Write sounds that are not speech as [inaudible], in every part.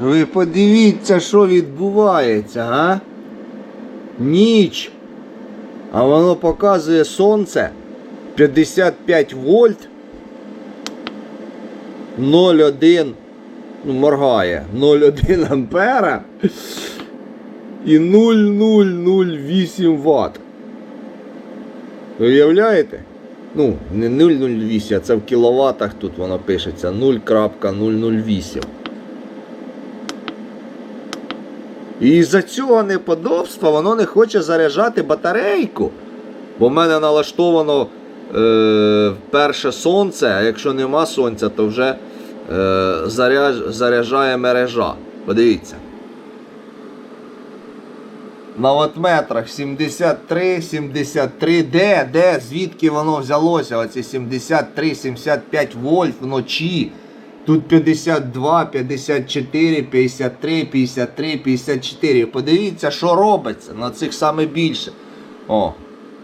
Ви подивіться, що відбувається, а? Ніч. А воно показує сонце 55 вольт 0,1 ну, моргає 0,1 ампера і 0,008 Вт. Уявляєте? Ну, не 0,08, а це в кіловатах тут воно пишеться 0,008. І з-за цього неподобства воно не хоче заряджати батарейку. Бо в мене налаштовано е, перше сонце, а якщо нема сонця, то вже е, заряж, заряджає мережа. Подивіться. На ватметрах 73, 73. Де? Де? Звідки воно взялося? Оці 73, 75 вольт вночі. Тут 52, 54, 53, 53, 54. Подивіться, що робиться на цих саме більше. О.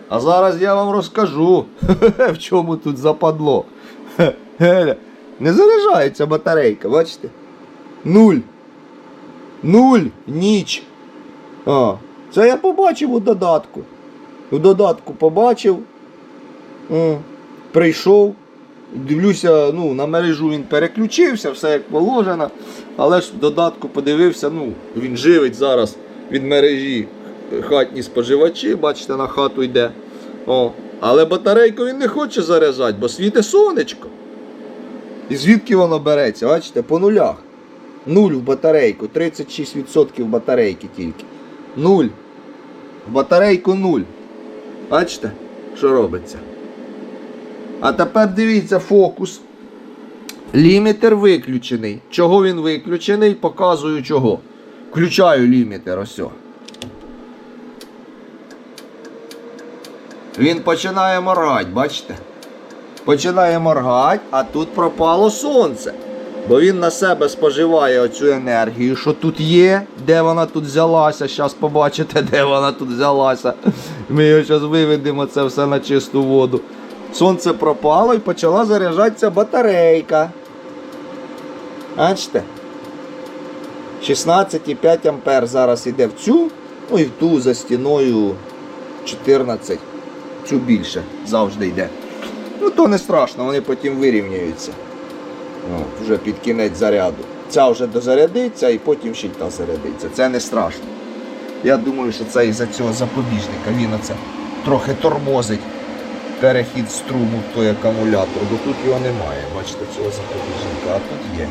А зараз я вам розкажу, [laughs] в чому тут западло. [laughs] Не заряджається батарейка, бачите? Нуль. Нуль. Ніч. А, це я побачив у додатку. У додатку побачив. Прийшов. Дивлюся, ну, на мережу він переключився, все як положено. Але ж в додатку подивився, ну, він живить зараз від мережі хатні споживачі, бачите, на хату йде. О. Але батарейку він не хоче заряджати, бо світе сонечко. І звідки воно береться? Бачите, по нулях. Нуль в батарейку, 36% батарейки тільки. Нуль. В батарейку нуль. Бачите, що робиться? А тепер дивіться фокус. Лімітер виключений. Чого він виключений? Показую чого. Включаю лімітер, ось. Він починає моргати, бачите? Починає моргати, а тут пропало сонце. Бо він на себе споживає оцю енергію, що тут є, де вона тут взялася. Зараз побачите, де вона тут взялася. Ми його зараз виведемо це все на чисту воду. Сонце пропало і почала заряджатися батарейка. Бачите? 16,5 ампер зараз іде в цю, ну і в ту за стіною 14. Цю більше завжди йде. Ну то не страшно, вони потім вирівняються. О, вже під кінець заряду. Ця вже дозарядиться і потім ще й та зарядиться. Це не страшно. Я думаю, що це із-за цього запобіжника. Він оце трохи тормозить перехід струму в той акумулятор, бо тут його немає. Бачите, цього запобіжника, а тут є.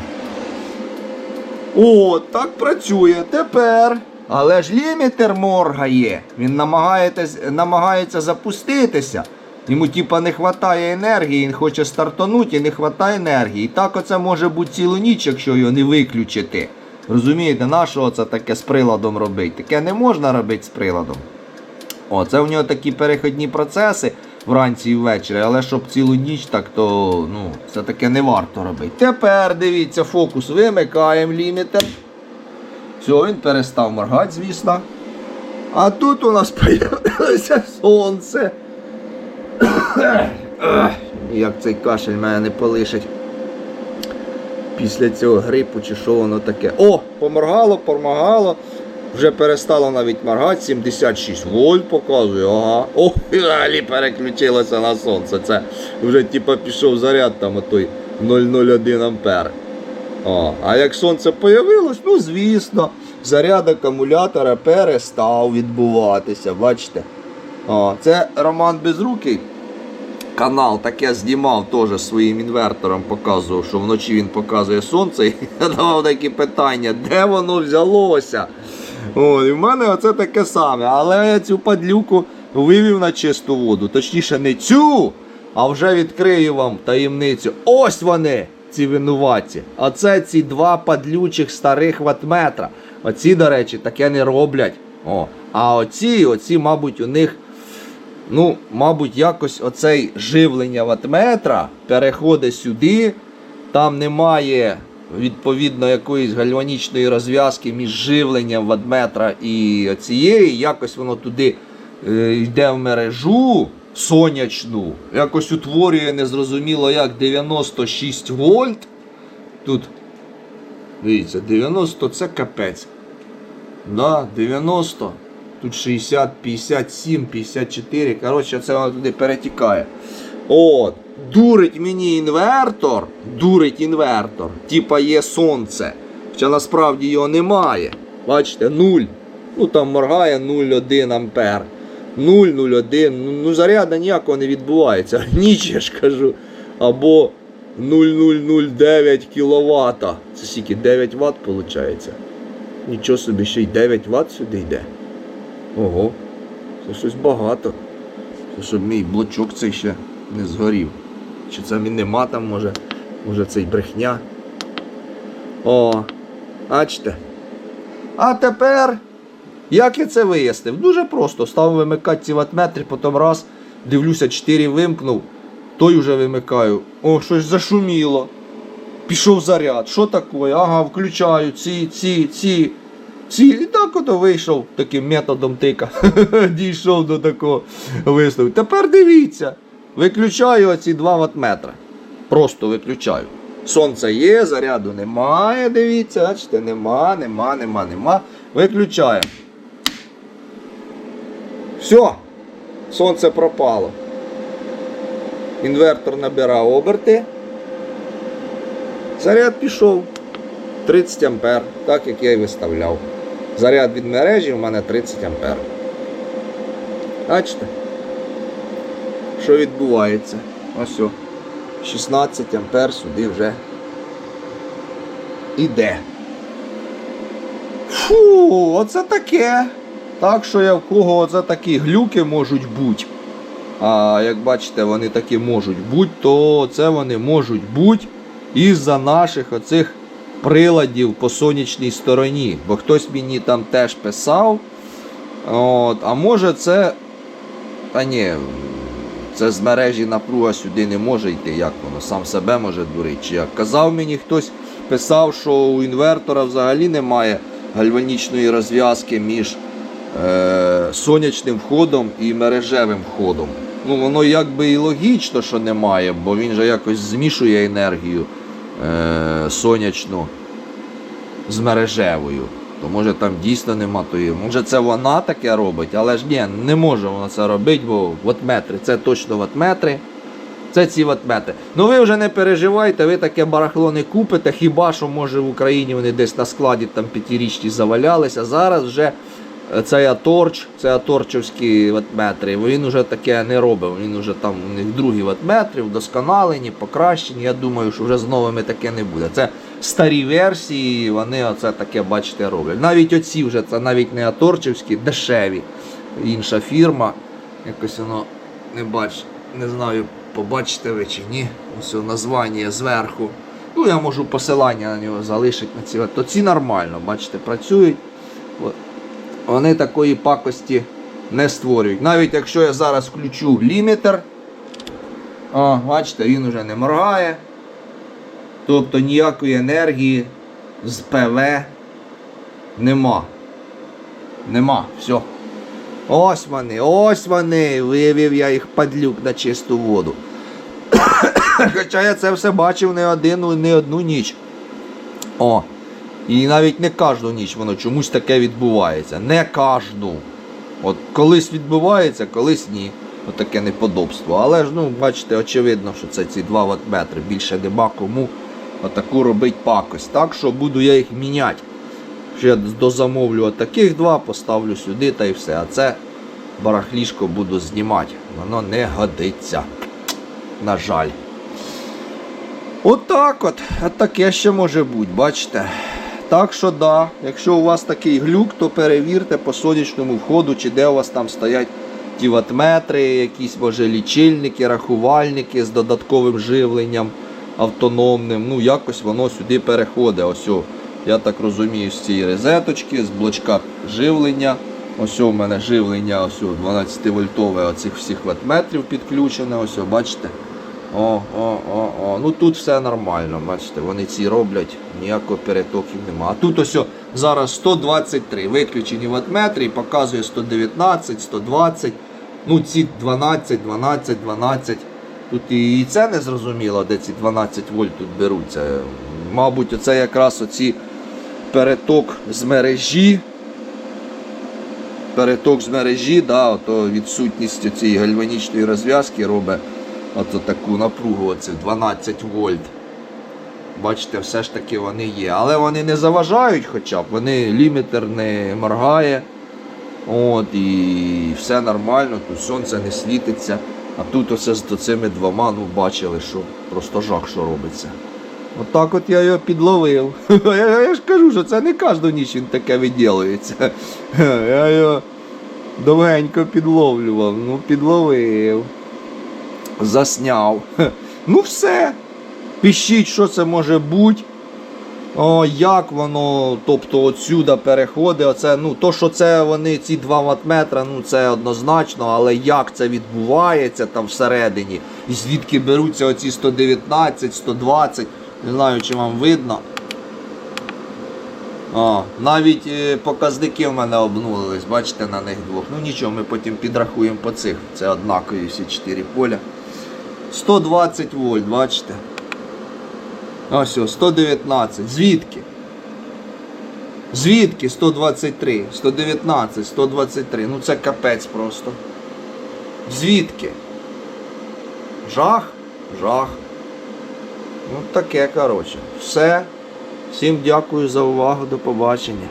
О, так працює тепер. Але ж лімітер моргає. Він намагається, запуститися. Йому типа не вистачає енергії, він хоче стартанути і не вистачає енергії. І так оце може бути цілу ніч, якщо його не виключити. Розумієте, на що це таке з приладом робити? Таке не можна робити з приладом. О, це в нього такі перехідні процеси вранці і ввечері, але щоб цілу ніч, так то ну, це таке не варто робити. Тепер дивіться, фокус вимикаємо лімітер. Все, він перестав моргати, звісно. А тут у нас [laughs] з'явилося сонце. [coughs] Як цей кашель мене не полишить. Після цього грипу чи що воно таке. О, поморгало, поморгало. Вже перестало навіть моргати, 76 вольт показує, ага. О, взагалі переключилося на сонце. Це вже типа пішов заряд там отой 001 ампер. О, а як сонце появилось, ну звісно, заряд акумулятора перестав відбуватися. Бачите? О, це Роман Безрукий. Канал таке знімав теж своїм інвертором, показував, що вночі він показує сонце і [laughs] давав такі питання, де воно взялося. О, і в мене оце таке саме. Але я цю падлюку вивів на чисту воду. Точніше, не цю, а вже відкрию вам таємницю. Ось вони, ці винуваті. Оце ці два падлючих старих ватметра. Оці, до речі, таке не роблять. О. А оці, оці, мабуть, у них. Ну, мабуть, якось оцей живлення ватметра переходить сюди. Там немає відповідно якоїсь гальванічної розв'язки між живленням ватметра і цієї. Якось воно туди е, йде в мережу сонячну. Якось утворює незрозуміло як 96 вольт. Тут Дивіться, 90 це капець. Да, 90. Тут 60, 57, 54. Коротше, це воно туди перетікає. От. Дурить мені інвертор. Дурить інвертор. Типа є сонце. Хоча насправді його немає. Бачите, 0. Ну там моргає 0,1 ампер. 0,01. Ну, ну заряда ніякого не відбувається. [laughs] Ніч я ж кажу. Або 0,009 кВт. Це скільки 9 Вт виходить. Нічого собі, ще й 9 Вт сюди йде. Ого, це щось багато. Це щоб мій блочок цей ще не згорів. Чи це він нема там, може, може й брехня. О, бачите. А тепер, як я це вияснив? Дуже просто. Став вимикати ці ватметри, потім раз, дивлюся, 4 вимкнув, той вже вимикаю. О, щось зашуміло. Пішов заряд. Що таке? Ага, включаю ці, ці, ці. Ці. І так ото вийшов таким методом тика. [laughs] Дійшов до такого висновку. Тепер дивіться. Виключаю оці 2 ватметри. Просто виключаю. Сонце є, заряду немає, дивіться, бачите, нема, нема, нема, нема. Виключаємо. Все. Сонце пропало. Інвертор набирав оберти. Заряд пішов 30 ампер, так як я і виставляв. Заряд від мережі у мене 30 ампер. Бачите? Що відбувається? Ось. о. 16 ампер сюди вже іде. Фу, оце таке. Так що я в кого оце такі глюки можуть бути. А як бачите, вони такі можуть бути, то це вони можуть бути із-за наших оцих приладів по сонячній стороні. Бо хтось мені там теж писав. От, а може це. Та ні, це з мережі напруга сюди не може йти, як воно сам себе може дурити. Чи як казав мені хтось, писав, що у інвертора взагалі немає гальванічної розв'язки між е, сонячним входом і мережевим входом. Ну, воно якби і логічно, що немає, бо він же якось змішує енергію е, сонячну з мережевою. То може там дійсно нема тої. Може це вона таке робить, але ж ні, не може вона це робити, бо ватметри, це точно ватметри. Це ці ватмети. Ну ви вже не переживайте, ви таке барахло не купите, хіба що може в Україні вони десь на складі там п'ятирічні завалялися. Зараз вже цей Аторч, це Аторчівські ватметри, він вже таке не робив. Він вже там у них другі ватметри, вдосконалені, покращені. Я думаю, що вже з новими таке не буде. Це старі версії, вони оце таке, бачите, роблять. Навіть оці вже це навіть не Аторчівські, дешеві. Інша фірма. Якось воно не бач, не знаю, побачите ви чи ні. Ось названня зверху. Ну, я можу посилання на нього залишити на ці. То ці нормально, бачите, працюють. Вони такої пакості не створюють. Навіть якщо я зараз включу лімітер, о, бачите, він вже не моргає. Тобто ніякої енергії з ПВ нема. Нема. Все. Ось вони, ось вони. Вивів я їх падлюк на чисту воду. [coughs] Хоча я це все бачив не один, не одну ніч. О. І навіть не кожну ніч воно чомусь таке відбувається. Не кожну. От колись відбувається, колись ні. От неподобство. Але ж, ну, бачите, очевидно, що це ці 2 ватметри. Більше нема кому отаку робить пакость. Так що буду я їх міняти. Ще дозамовлю отаких два, поставлю сюди та й все. А це барахлішко буду знімати. Воно не годиться. На жаль. Отак от. А таке ще може бути, бачите. Так що да, якщо у вас такий глюк, то перевірте по сонячному входу, чи де у вас там стоять ті ватметри, якісь може лічильники, рахувальники з додатковим живленням автономним. Ну, якось воно сюди переходить. Ось, о, я так розумію, з цієї розеточки, з блочка живлення. Ось у мене живлення ось 12 вольтове оцих всіх ватметрів підключене. Ось, бачите. О, о, о, о. Ну тут все нормально, бачите, вони ці роблять, ніякого перетоків нема. А тут ось зараз 123 виключені ватметри і показує 119, 120. Ну ці 12, 12, 12. Тут і це не зрозуміло, де ці 12 вольт тут беруться. Мабуть, оце якраз оці переток з мережі. Переток з мережі, да, ото відсутність цієї гальванічної розв'язки робить ото таку напругу, оце 12 вольт. Бачите, все ж таки вони є. Але вони не заважають хоча б, вони лімітер не моргає. От, і все нормально, тут сонце не світиться. А тут оце з цими двома, ну бачили, що просто жах, що робиться. Отак от я його підловив. [laughs] Я, ж кажу, що це не кожну ніч він таке виділується. [laughs] Я його довгенько підловлював. Ну, підловив. Засняв. Ну все. Пишіть, що це може бути. О, як воно, тобто отсюда переходить. Оце, ну, то, що це вони, ці 2 ваттметра, ну це однозначно, але як це відбувається там всередині, і звідки беруться оці 119, 120, не знаю, чи вам видно. О, навіть е, показники в мене обнулились, бачите, на них двох. Ну нічого, ми потім підрахуємо по цих. Це однакові всі 4 поля. 120 вольт, бачите? Ось, ось 119. Звідки? Звідки 123, 119, 123. Ну це капець просто. Звідки? Жах? Жах. Ну таке, коротше. Все. Всім дякую за увагу. До побачення.